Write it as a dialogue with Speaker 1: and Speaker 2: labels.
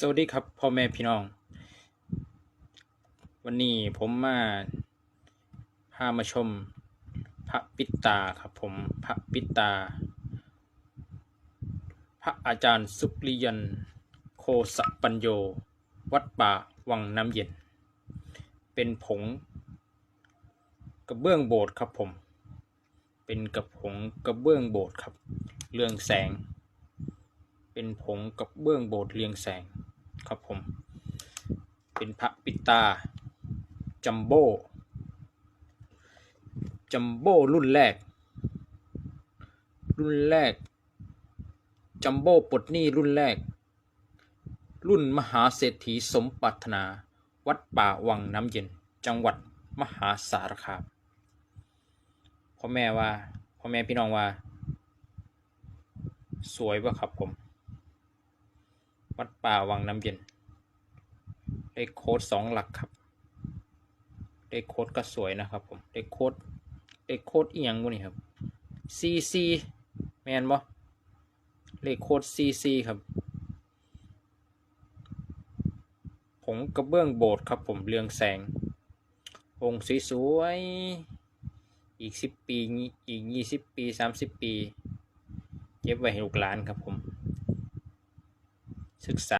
Speaker 1: สวัสดีครับพ่อแม่พี่น้อง วันนี้ผมมาพามาชมพระปิตาครับผมพระปิตา พระอาจารย์สุริยัน โคสปัญโย วัดป่าวังน้ำเย็น เป็นผงกระเบื้องโบสถ์ครับผม เป็นกระผงกระเบื้องโบสถ์ครับ เรื่องแสงเป็นผงกระเบื้องโบสถ์เรียงแสง ครับผม เป็นพระปิตา จัมโบ้จัมโบ้รุ่นแรก รุ่นแรก จัมโบ้ปลดหนี้รุ่นแรก รุ่นมหาเศรษฐีสมปรารถนา วัดป่าวังน้ำเย็น จังหวัดมหาสารคามพ่อแม่ว่าพ่อแม่พี่น้องว่า สวยป่ะครับผม วัดป่าวังน้ำเย็น ได้โค้ดสองหลักครับ ได้โค้ดก็สวยนะครับผม ได้โค้ดได้โค้ดอีหยังวะนี่ครับ CC แมนบ่เลขโค้ด CC ครับผงกระเบื้องโบสถ์ครับผมเรืองแสง องค์สวยๆ อีกสิบปี อีกยี่สิบปีสามสิบปี เก็บไว้ให้ลูกหลานครับผม ศึกษา